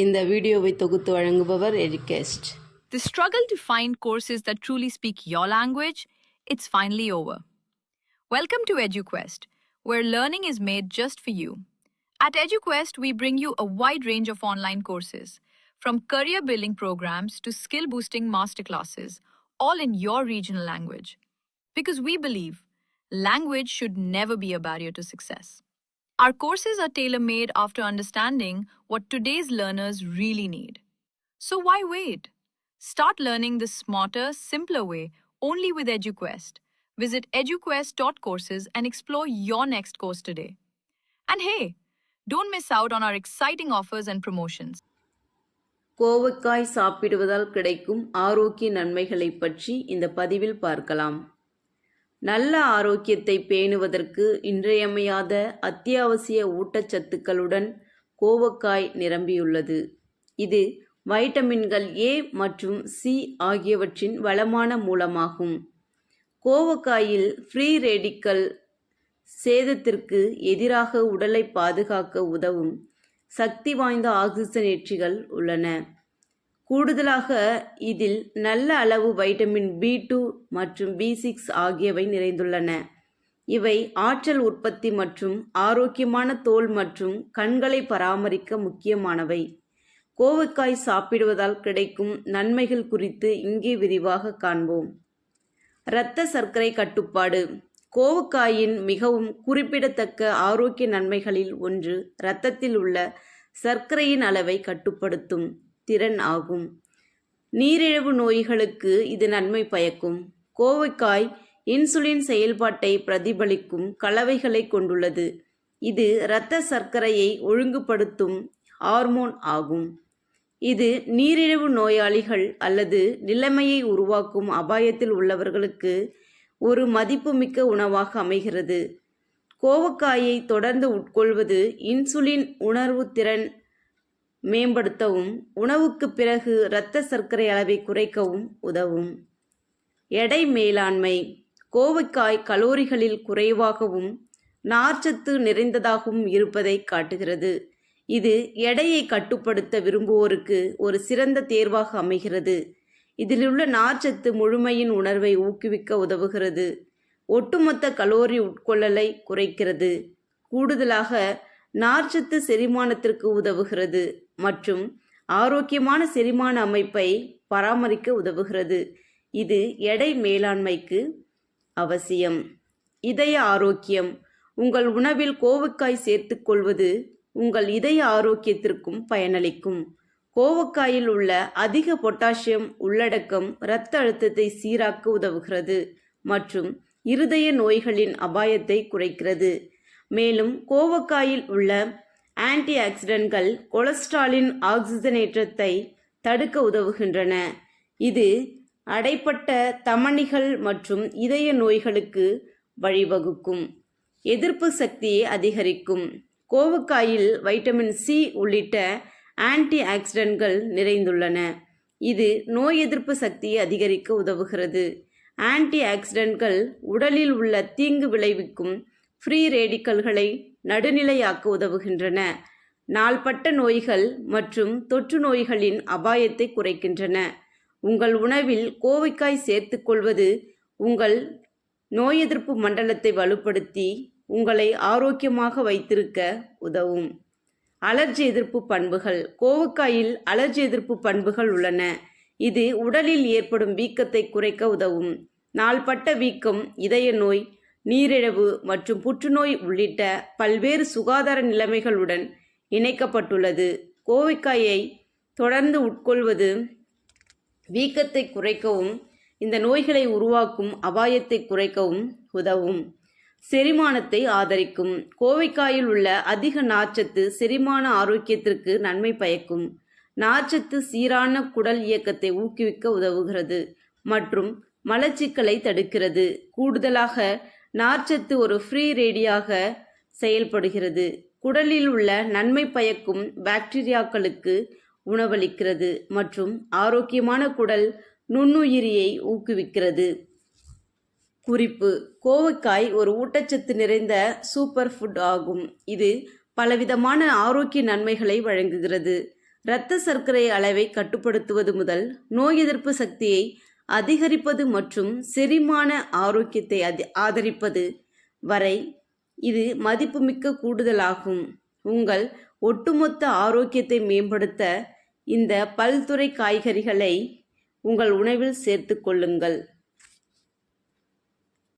இந்த வீடியோவை தொகுத்து வழங்குபவர் எஜுகேஸ்ட் The struggle to find courses that truly speak your language, it's finally over. Welcome to EduQuest, where learning is made just for you. At EduQuest, we bring you a wide range of online courses, from career building programs to skill boosting masterclasses, all in your regional language. Because we believe language should never be a barrier to success. Our courses are tailor made after understanding what today's learners really need. So why wait? Start learning the smarter, simpler way only with EduQuest. Visit eduquest.courses and explore your next course today. And hey, don't miss out on our exciting offers and promotions. கோவக்காய் சாப்பிடுவதால் கிடைக்கும் ஆரோக்கிய நன்மைகளை பற்றி இந்த பதிவில் பார்க்கலாம் நல்ல ஆரோக்கியத்தை பேணுவதற்கு இன்றியமையாத அத்தியாவசிய ஊட்டச்சத்துக்களுடன் கோவக்காய் நிரம்பியுள்ளது. இது வைட்டமின்கள் ஏ மற்றும் சி ஆகியவற்றின் வளமான மூலமாகும். கோவக்காயில் ஃப்ரீ ரேடிக்கல் சேதத்திற்கு எதிராக உடலை பாதுகாக்க உதவும் சக்தி வாய்ந்த ஆக்சிஜனேற்றிகள் உள்ளன. கூடுதலாக இதில் நல்ல அளவு வைட்டமின் பி டூ மற்றும் பி சிக்ஸ் ஆகியவை நிறைந்துள்ளன. இவை ஆற்றல் உற்பத்தி மற்றும் ஆரோக்கியமான தோல் மற்றும் கண்களை பராமரிக்க முக்கியமானவை. கோவைக்காய் சாப்பிடுவதால் கிடைக்கும் நன்மைகள் குறித்து இங்கே விரிவாக காண்போம். இரத்த சர்க்கரை கட்டுப்பாடு. கோவக்காயின் மிகவும் குறிப்பிடத்தக்க ஆரோக்கிய நன்மைகளில் ஒன்று இரத்தத்தில் உள்ள சர்க்கரையின் அளவை கட்டுப்படுத்தும். திறன் ஆகும். நீரிழிவு நோய்களுக்கு இது நன்மை பயக்கும். கோவைக்காய் இன்சுலின் செயல்பாட்டை பிரதிபலிக்கும் கலவைகளை கொண்டுள்ளது. இது இரத்த சர்க்கரையை ஒழுங்குபடுத்தும் ஹார்மோன் ஆகும். இது நீரிழிவு நோயாளிகள் அல்லது நிலைமையை உருவாக்கும் அபாயத்தில் உள்ளவர்களுக்கு ஒரு மதிப்புமிக்க உணவாக அமைகிறது. கோவக்காயை தொடர்ந்து உட்கொள்வது இன்சுலின் உணர்வு திறன் மேம்படுத்தவும் உணவுக்கு பிறகு இரத்த சர்க்கரை அளவை குறைக்கவும் உதவும். எடை மேலாண்மை கோவைக்காய் கலோரிகளில் குறைவாகவும் நார்ச்சத்து நிறைந்ததாகவும் இருப்பதை காட்டுகிறது. இது எடையை கட்டுப்படுத்த விரும்புவோருக்கு ஒரு சிறந்த தேர்வாக அமைகிறது. இதிலுள்ள நார்ச்சத்து முழுமையின் உணர்வை ஊக்குவிக்க உதவுகிறது. ஒட்டுமொத்த கலோரி உட்கொள்ளலை குறைக்கிறது. கூடுதலாக நார்ச்சத்து செரிமானத்திற்கு உதவுகிறது மற்றும் ஆரோக்கியமான செரிமான அமைப்பை பராமரிக்க உதவுகிறது. இது எடை மேலாண்மைக்கு அவசியம். இதய ஆரோக்கியம். உங்கள் உணவில் கோவக்காய் சேர்த்துக்கொள்வது உங்கள் இதய ஆரோக்கியத்திற்கும் பயனளிக்கும். கோவக்காயில் உள்ள அதிக பொட்டாசியம் உள்ளடக்கம் இரத்த அழுத்தத்தை சீராக்க உதவுகிறது மற்றும் இருதய நோய்களின் அபாயத்தை குறைக்கிறது. மேலும் கோவக்காயில் உள்ள ஆன்டி ஆக்சிடென்ட்கள் கொலஸ்ட்ராலின் ஆக்சிஜனேற்றத்தை தடுக்க உதவுகின்றன. இது அடைப்பட்ட தமனிகள் மற்றும் இதய நோய்களுக்கு வழிவகுக்கும். எதிர்ப்பு சக்தியை அதிகரிக்கும். கோவக்காயில் வைட்டமின் சி உள்ளிட்ட ஆன்டி ஆக்சிடென்ட்கள் நிறைந்துள்ளன. இது நோய் எதிர்ப்பு சக்தியை அதிகரிக்க உதவுகிறது. ஆன்டி ஆக்சிடென்ட்கள் உடலில் உள்ள தீங்கு விளைவிக்கும் ஃப்ரீ ரேடிக்கல்களை நடுநிலையாக்க உதவுகின்றன. நாள்பட்ட நோய்கள் மற்றும் தொற்று நோய்களின் அபாயத்தை குறைக்கின்றன. உங்கள் உணவில் கோவைக்காய் சேர்த்துக்கொள்வது உங்கள் நோய் எதிர்ப்பு மண்டலத்தை வலுப்படுத்தி உங்களை ஆரோக்கியமாக வைத்திருக்க உதவும். அலர்ஜி எதிர்ப்பு பண்புகள். கோவக்காயில் அலர்ஜி எதிர்ப்பு பண்புகள் உள்ளன. இது உடலில் ஏற்படும் வீக்கத்தை குறைக்க உதவும். நாள்பட்ட வீக்கம் இதய நோய் நீரிழவு மற்றும் புற்றுநோய் உள்ளிட்ட பல்வேறு சுகாதார நிலைமைகளுடன் இணைக்கப்பட்டுள்ளது. கோவைக்காயை தொடர்ந்து உட்கொள்வது வீக்கத்தை குறைக்கவும் இந்த நோய்களை உருவாக்கும் அபாயத்தை குறைக்கவும் உதவும். செரிமானத்தை ஆதரிக்கும். கோவைக்காயில் உள்ள அதிக நார்ச்சத்து செரிமான ஆரோக்கியத்திற்கு நன்மை பயக்கும். நார்ச்சத்து சீரான குடல் இயக்கத்தை ஊக்குவிக்க உதவுகிறது மற்றும் மலச்சிக்கலை தடுக்கிறது. கூடுதலாக நார்ச்சத்து ஒரு ஃப்ரீ ரேடியாக செயல்படுகிறது. குடலில் உள்ள நன்மை பயக்கும் பாக்டீரியாக்களுக்கு உணவளிக்கிறது மற்றும் ஆரோக்கியமான குடல் நுண்ணுயிரியை ஊக்குவிக்கிறது. குறிப்பு கோவைக்காய் ஒரு ஊட்டச்சத்து நிறைந்த சூப்பர் ஃபுட் ஆகும். இது பலவிதமான ஆரோக்கிய நன்மைகளை வழங்குகிறது. இரத்த சர்க்கரை அளவை கட்டுப்படுத்துவது முதல் நோய் எதிர்ப்பு சக்தியை அதிகரிப்பது மற்றும் செரிமான ஆரோக்கியத்தை அதி ஆதரிப்பது வரை இது மதிப்புமிக்க கூடுதலாகும். உங்கள் ஒட்டுமொத்த ஆரோக்கியத்தை மேம்படுத்த இந்த பல்துறை காய்கறிகளை உங்கள் உணவில் சேர்த்து கொள்ளுங்கள்.